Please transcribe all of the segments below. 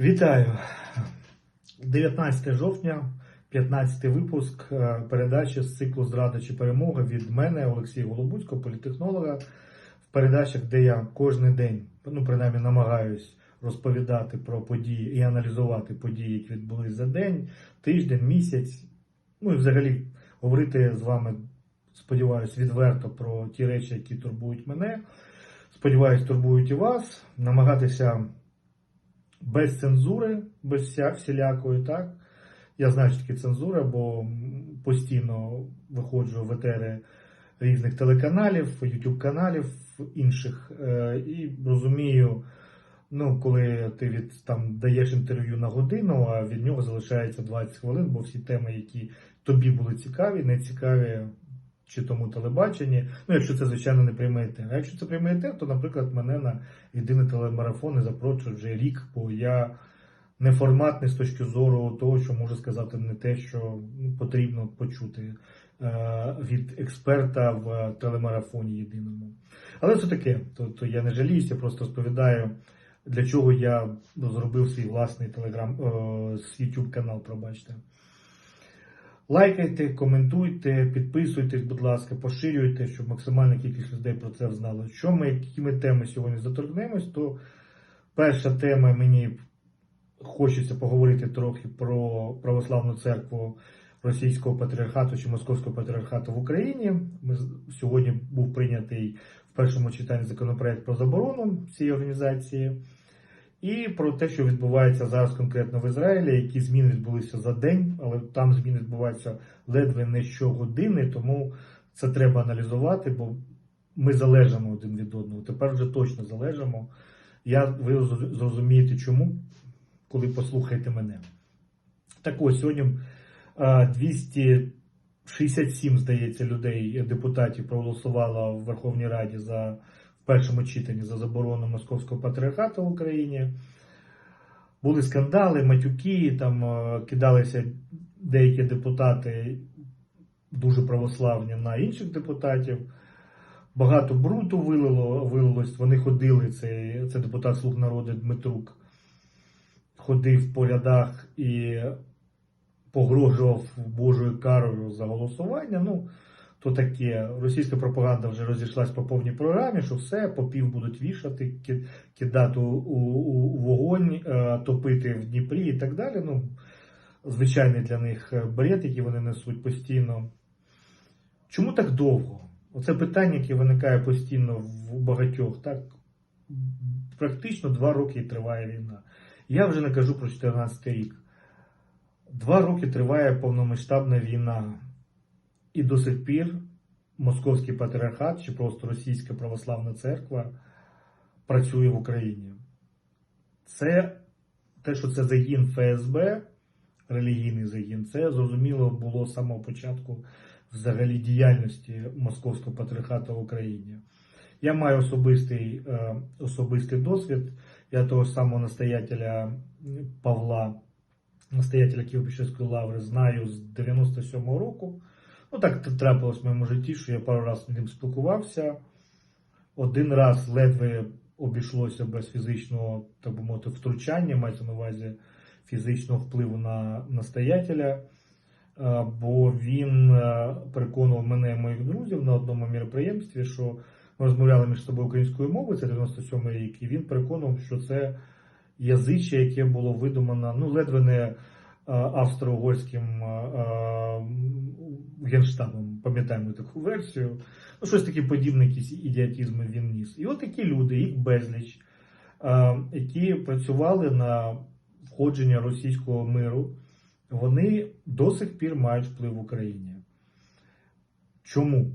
Вітаю! 19 жовтня, 15 випуск е, передачі з циклу Зрада чи перемога від мене, Олексія Голобуцького, політехнолога. В передачах, де я кожен день, ну принаймні, намагаюсь розповідати про події і аналізувати події, які відбулись за день, тиждень, місяць. Ну і взагалі говорити з вами, сподіваюсь, відверто про ті речі, які турбують мене. Сподіваюсь, турбують і вас. Намагатися без цензури, без вся, всілякої, так. Я знаю, що таке цензура, бо постійно виходжу в етери різних телеканалів, YouTube каналів інших, е, і розумію, ну, коли ти від там даєш інтерв'ю на годину, а від нього залишається 20 хвилин, бо всі теми, які тобі були цікаві, не цікаві чи тому телебаченні. Ну, якщо це, звичайно, не прямий етер. А якщо це прямий етер, то, наприклад, мене на єдиний телемарафон не запрошують вже рік, бо я неформатний з точки зору того, що можу сказати не те, що ну, потрібно почути е, від експерта в телемарафоні єдиному. Але це таке, тобто я не жаліюся, просто розповідаю, для чого я зробив свій власний телеграм, е, YouTube канал, пробачте. Лайкайте, коментуйте, підписуйтесь, будь ласка, поширюйте, щоб максимальна кількість людей про це знала. Що ми, якими теми сьогодні заторкнемось, то перша тема мені хочеться поговорити трохи про православну церкву Російського патріархату чи Московського патріархату в Україні. Ми сьогодні був прийнятий в першому читанні законопроект про заборону цієї організації. І про те, що відбувається зараз конкретно в Ізраїлі, які зміни відбулися за день, але там зміни відбуваються ледве не щогодини, тому це треба аналізувати, бо ми залежимо один від одного. Тепер вже точно залежимо. Я ви зрозумієте, чому, коли послухаєте мене. Так ось сьогодні 267, здається, людей, депутатів проголосувало в Верховній Раді за першому читанні за заборону московського патріархату в Україні. Були скандали, матюки, там е, кидалися деякі депутати дуже православні на інших депутатів. Багато бруту вилило, вилилось. Вони ходили. Це, це депутат Слуг народу Дмитрук. Ходив по рядах і погрожував Божою карою за голосування. Ну, то таке російська пропаганда вже розійшлась по повній програмі, що все, попів будуть вішати, кидати у, у, вогонь, е, топити в Дніпрі і так далі. Ну, звичайний для них е, бред, який вони несуть постійно. Чому так довго? Оце питання, яке виникає постійно в багатьох. Так, практично два роки триває війна. Я вже не кажу про 14 рік. Два роки триває повномасштабна війна. І до сих пір Московський патріархат чи просто Російська православна церква працює в Україні. Це те, що це загін ФСБ, релігійний загін, це зрозуміло було з самого початку взагалі діяльності Московського патріархату в Україні. Я маю особистий, е, особистий досвід. Я того самого настоятеля Павла, настоятеля Києво-Печерської лаври, знаю з 97-го року. Ну, так трапилось в моєму житті, що я пару разів з ним спілкувався. Один раз ледве обійшлося без фізичного, так би мовити, втручання, мається на увазі фізичного впливу на настоятеля, бо він е, переконував мене і моїх друзів на одному міроприємстві, що ми розмовляли між собою українською мовою, це 97 рік, і він переконував, що це язиче, яке було видумано, ну, ледве не е, австро-угорським е, генштабом, пам'ятаємо таку версію. Ну, щось таке подібне, якісь ідіотізми він ніс. І от такі люди, їх безліч, які працювали на входження російського миру, вони до сих пір мають вплив в Україні. Чому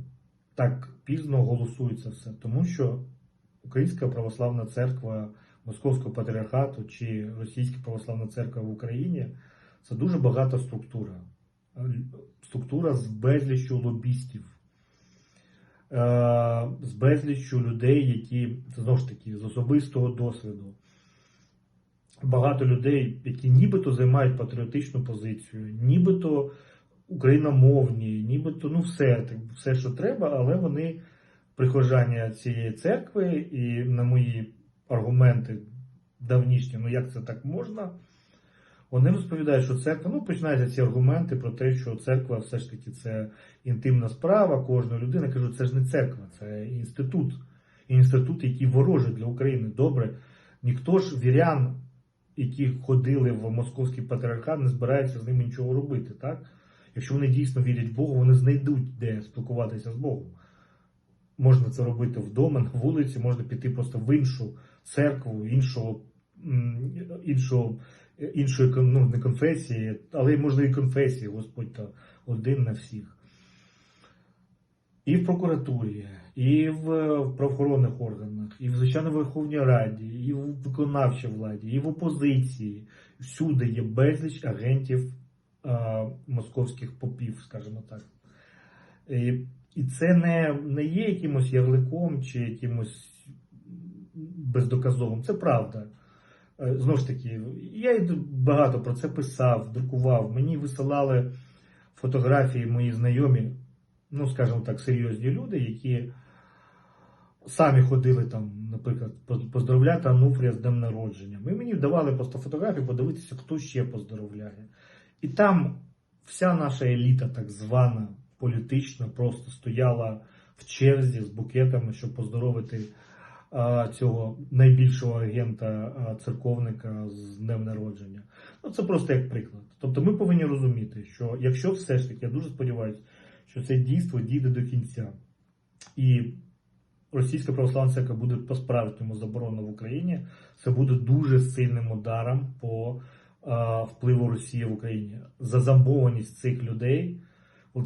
так пізно голосується все? Тому що Українська православна церква Московського патріархату чи Російська православна церква в Україні це дуже багата структура. Структура з безліччю лобістів, е, з безліччю людей, які знову ж таки з особистого досвіду. Багато людей, які нібито займають патріотичну позицію, нібито україномовні, нібито ну все, все, що треба, але вони прихожання цієї церкви, і на мої аргументи давнішнє, ну як це так можна? Вони розповідають, що церква, ну починаються ці аргументи про те, що церква все ж таки це інтимна справа кожної людини. Кажу, це ж не церква, це інститут. Інститут, який ворожий для України. Добре, ніхто ж вірян, які ходили в московський патріархат, не збирається з ними нічого робити. так? Якщо вони дійсно вірять в Бога, вони знайдуть, де спілкуватися з Богом. Можна це робити вдома, на вулиці, можна піти просто в іншу церкву, іншого, іншого, іншої ну, не конфесії, але можна і конфесії, Господь то один на всіх. І в прокуратурі, і в правоохоронних органах, і в звичайно Верховній Раді, і в виконавчій владі, і в опозиції. Всюди є безліч агентів а, московських попів, скажімо так. І, і це не, не є якимось ярликом чи якимось бездоказовим. Це правда. Е, Знову ж таки, я багато про це писав, друкував. Мені висилали фотографії мої знайомі, ну, скажімо так, серйозні люди, які самі ходили там, наприклад, поз- поздравляти Ануфрія з днем народження. І мені давали просто фотографії подивитися, хто ще поздравляє. І там вся наша еліта, так звана, політична, просто стояла в черзі з букетами, щоб поздоровити цього найбільшого агента церковника з днем народження. Ну, це просто як приклад. Тобто ми повинні розуміти, що якщо все ж таки, я дуже сподіваюся, що це дійство дійде до кінця. І російська православна церква буде по-справжньому заборонена в Україні, це буде дуже сильним ударом по впливу Росії в Україні. Зазамбованість цих людей.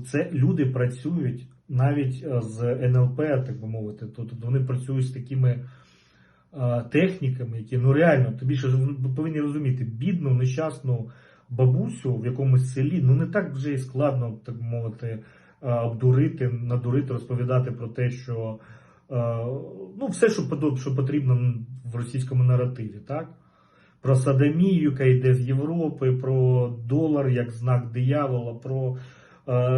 Це люди працюють навіть е, з НЛП, так би мовити. Тобто вони працюють з такими а, техніками, які ну реально тобі ж повинні розуміти, бідну, нещасну бабусю в якомусь селі, ну не так вже і складно, так би мовити, а, обдурити, надурити, розповідати про те, що ну, все, що що потрібно в російському наративі, так? Про садомію, яка йде з Європи, про долар як знак диявола, про е,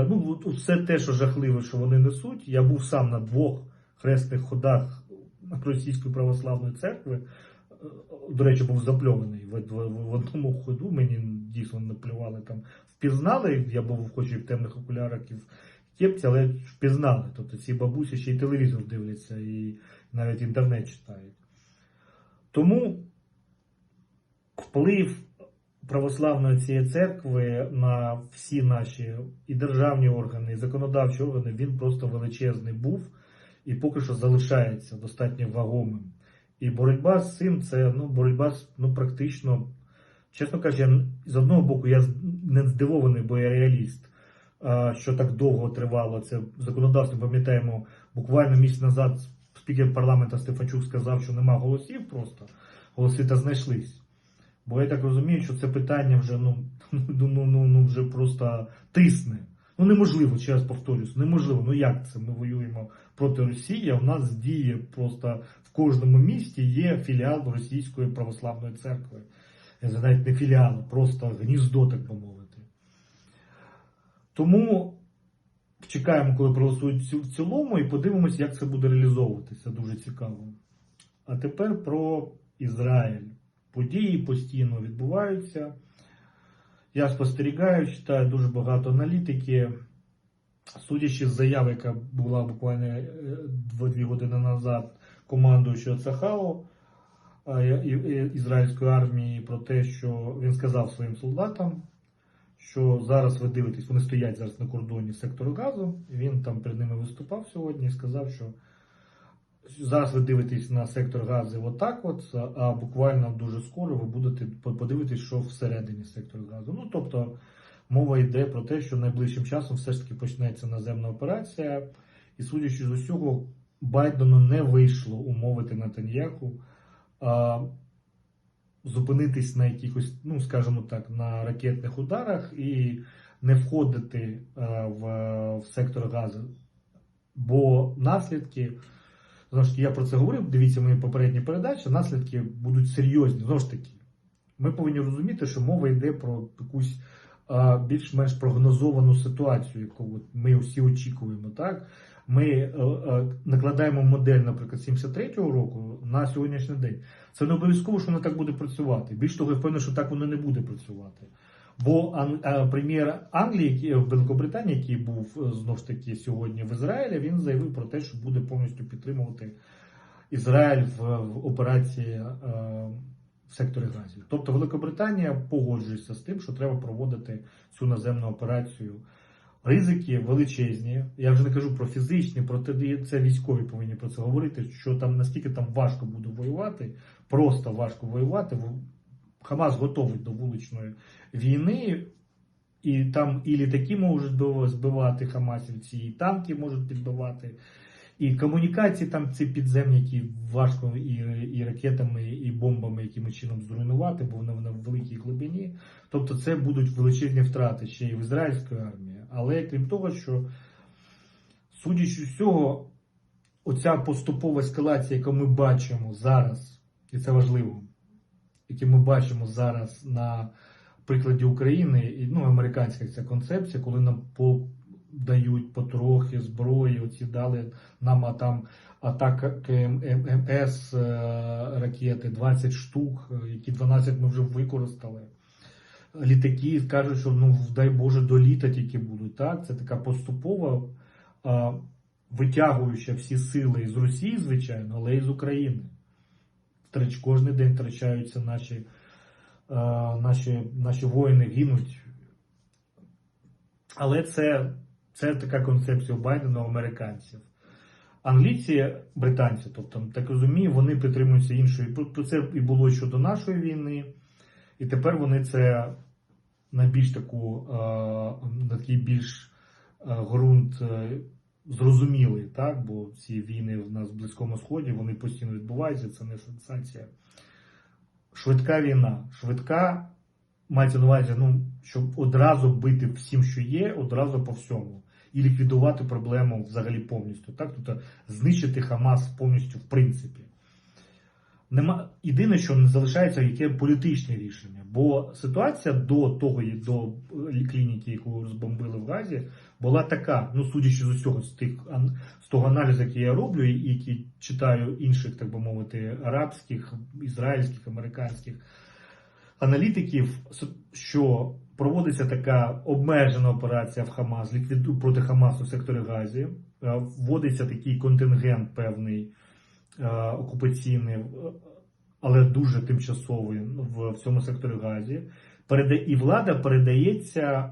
ну, все те, що жахливе, що вони несуть. Я був сам на двох хресних ходах Російської православної церкви. Е, До речі, був запльований в одному ходу. Мені дійсно наплювали там. Впізнали. Я був хоч і в темних окулярах і в кепці, але впізнали. Тобто ці бабусі ще й телевізор дивляться, і навіть інтернет читають. Тому вплив православної цієї церкви на всі наші і державні органи, і законодавчі органи, він просто величезний був і поки що залишається достатньо вагомим. І боротьба з цим це ну, боротьба ну, практично, чесно кажучи, з одного боку, я не здивований, бо я реаліст, що так довго тривало це законодавство. Пам'ятаємо, буквально місяць назад спікер парламенту Стефанчук сказав, що нема голосів просто, голоси та знайшлись. Бо я так розумію, що це питання вже ну, ну, ну, ну, ну вже просто тисне. Ну неможливо, ще раз повторюсь, неможливо. Ну як це? Ми воюємо проти Росії, а в нас діє просто в кожному місті є філіал Російської православної церкви. Це навіть не філіал, просто гніздо, так би мовити. Тому чекаємо, коли проголосують в цілому, і подивимося, як це буде реалізовуватися. Дуже цікаво. А тепер про Ізраїль. Події постійно відбуваються. Я спостерігаю, читаю дуже багато аналітики. Судячи з заяви, яка була буквально е, дво- дві години назад командуючого Цахау е, ізраїльської армії, про те, що він сказав своїм солдатам, що зараз ви дивитесь, вони стоять зараз на кордоні сектору газу. Він там перед ними виступав сьогодні і сказав, що зараз ви дивитесь на сектор газу отак, от, а буквально дуже скоро ви будете подивитись, що всередині сектору газу. Ну тобто мова йде про те, що найближчим часом все ж таки почнеться наземна операція, і судячи з усього, Байдену не вийшло умовити Натаньяху зупинитись на якихось, ну скажімо так, на ракетних ударах і не входити а, в, в сектор газу. Бо наслідки, знову ж таки, я про це говорив, дивіться мої попередні передачі, наслідки будуть серйозні. Знову ж таки, ми повинні розуміти, що мова йде про якусь більш-менш прогнозовану ситуацію, яку ми всі очікуємо. Так? ми е, е, накладаємо модель, наприклад, 73-го року на сьогоднішній день, це не обов'язково, що воно так буде працювати. Більш того, я впевнений, що так воно не буде працювати. Бо е, прем'єр Англії, який- в Великобританії, який був е, знов ж таки сьогодні в Ізраїлі, він заявив про те, що буде повністю підтримувати Ізраїль в, в операції е, в секторі газів. Тобто Великобританія погоджується з тим, що треба проводити цю наземну операцію. Ризики величезні. Я вже не кажу про фізичні, про те, це військові повинні про це говорити. Що там наскільки там важко буде воювати, просто важко воювати. Хамас готовий до вуличної війни, і там і літаки можуть збивати хамасівці, і танки можуть підбивати, і комунікації там ці підземні, які важко і, і ракетами, і бомбами якимось чином зруйнувати, бо вони в великій глибині. Тобто це будуть величезні втрати ще й в ізраїльської армії. Але крім того, що судячи з всього, оця поступова ескалація, яку ми бачимо зараз, і це важливо, яку ми бачимо зараз на прикладі України, і ну, американська ця концепція, коли нам по, дають потрохи зброї, оці дали нам а там атака МС е, ракети, 20 штук, е, які 12 ми вже використали. Літаки кажуть, що ну дай Боже до літа тільки будуть. Так, це така поступова, витягуюча всі сили з Росії, звичайно, але і з України. Втрач, кожен день втрачаються наші, а, наші, наші воїни гинуть. Але це, це така концепція Байдена американців. Англійці, британці, тобто, так розумію, вони підтримуються іншою. Це і було щодо нашої війни. І тепер вони це на більш таку, е, на такий більш е, ґрунт е, зрозумілий, так? бо ці війни в нас в Близькому Сході вони постійно відбуваються, це не сенсація. Швидка війна. Швидка мається на увазі, ну, щоб одразу бити всім, що є, одразу по всьому. І ліквідувати проблему взагалі повністю. Так? Тобто знищити Хамас повністю в принципі. Нема єдине, що не залишається, яке політичне рішення. Бо ситуація до того, до е, клініки, яку розбомбили в Газі, була така. Ну, судячи з усього, з тих з того аналізу, який я роблю, і який читаю інших, так би мовити, арабських, ізраїльських, американських аналітиків, що проводиться така обмежена операція в Хамас ліквіду проти Хамасу в секторі Газі, е, вводиться такий контингент певний окупаційний, е, але дуже тимчасовий в, цьому секторі Газі. І влада передається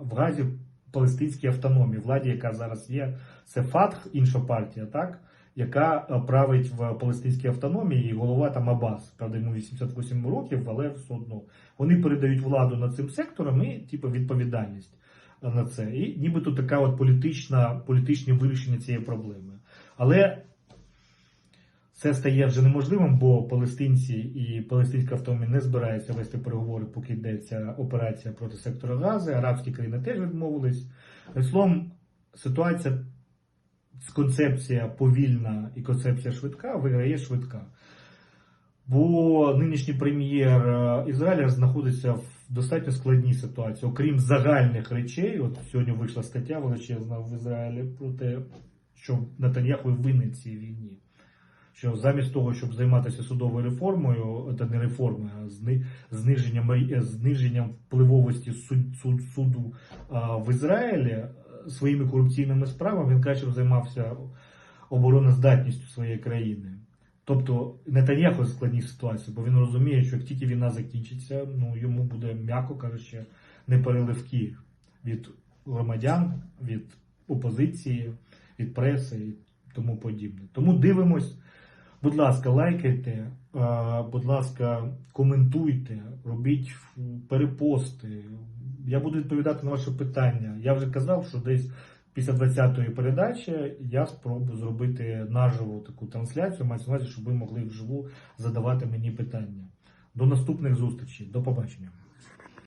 в Газі палестинській автономії, владі, яка зараз є. Це ФАТХ, інша партія, так? яка е, править в палестинській автономії, і голова там Аббас. Правда, йому 88 років, але все одно. Вони передають владу над цим сектором і типу, відповідальність на це. І нібито така от політична, політичне вирішення цієї проблеми. Але це стає вже неможливим, бо палестинці і палестинська автономія не збираються вести переговори, поки йдеться операція проти сектора Гази. Арабські країни теж відмовились. Словом, ситуація, концепція повільна і концепція швидка виграє швидка. Бо нинішній прем'єр е, Ізраїля знаходиться в достатньо складній ситуації, окрім загальних речей. От сьогодні вийшла стаття величезна в Ізраїлі про те, що Натаньяху винен цій війні. Що замість того, щоб займатися судовою реформою, це не реформою, а зни- зниженням, зниженням впливовості суд, суд, суду в Ізраїлі е, своїми корупційними справами, він краще займався обороноздатністю своєї країни. Тобто Нетаньяху в складній ситуації, бо він розуміє, що як тільки війна закінчиться, ну йому буде, м'яко кажучи, непереливки від громадян, від опозиції, від преси і тому подібне. Тому дивимось. Будь ласка, лайкайте, будь ласка, коментуйте, робіть перепости. Я буду відповідати на ваші питання. Я вже казав, що десь після 20-ї передачі я спробую зробити наживо таку трансляцію, мається на увазі, щоб ви могли вживу задавати мені питання. До наступних зустрічей. До побачення.